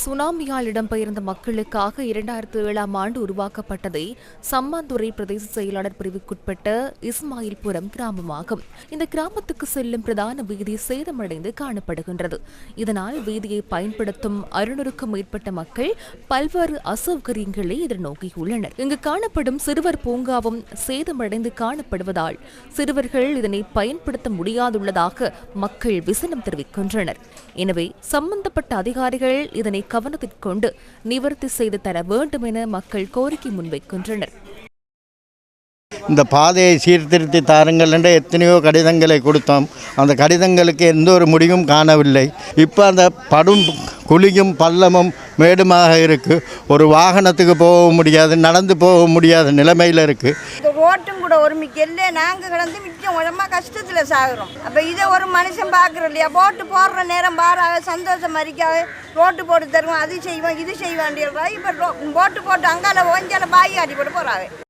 சுனாமியால் இடம்பெயர்ந்த மக்களுக்காக இரண்டாயிரத்து ஏழாம் ஆண்டு உருவாக்கப்பட்டதை சம்மாந்துறை பிரதேச செயலாளர் பிரிவுக்குட்பட்ட இஸ்மாயில்புரம் கிராமமாகும். இந்த கிராமத்துக்கு செல்லும் பிரதான வீதி சேதமடைந்து காணப்படுகின்றது. இதனால் வீதியை பயன்படுத்தும் அறுநூறுக்கும் மேற்பட்ட மக்கள் பல்வேறு அசௌகரியங்களை எதிர்நோக்கியுள்ளனர். இங்கு காணப்படும் சிறுவர் பூங்காவும் சேதமடைந்து காணப்படுவதால் சிறுவர்கள் இதனை பயன்படுத்த முடியாதுள்ளதாக மக்கள் விசனம் தெரிவிக்கின்றனர். எனவே சம்பந்தப்பட்ட அதிகாரிகள் இதனை கவனத்திற்கொண்டு நிவர்த்தி செய்து தர வேண்டும் என மக்கள் கோரிக்கை முன்வைக்கின்றனர். இந்த பாதையை சீர்திருத்தி தாருங்கள் என்று எத்தனையோ கடிதங்களை கொடுத்தோம். அந்த கடிதங்களுக்கு எந்த ஒரு முடிவும் காணவில்லை. இப்போ அந்த படும் குழியும் பள்ளமும் மேடுமாக இருக்குது ஒரு வாகனத்துக்கு போக முடியாது நடந்து போக முடியாத நிலைமையில் இருக்குது ஓட்டும் கூட ஒரு மிக்கல்ல நாங்கள் கிடந்து மிச்சம் உடம்பா கஷ்டத்தில் சாகுறோம். அப்போ இதை ஒரு மனுஷன் பார்க்குறோம் இல்லையா? போட்டு போடுற நேரம் பாராக சந்தோஷம் மறிக்காக ரோட்டு போட்டு தருவோம். அது செய்வோம் இது செய்வோம் இப்போ போட்டு போட்டு அங்கால ஓஞ்சால பாய் ஆட்டி போட்டு போகிறாங்க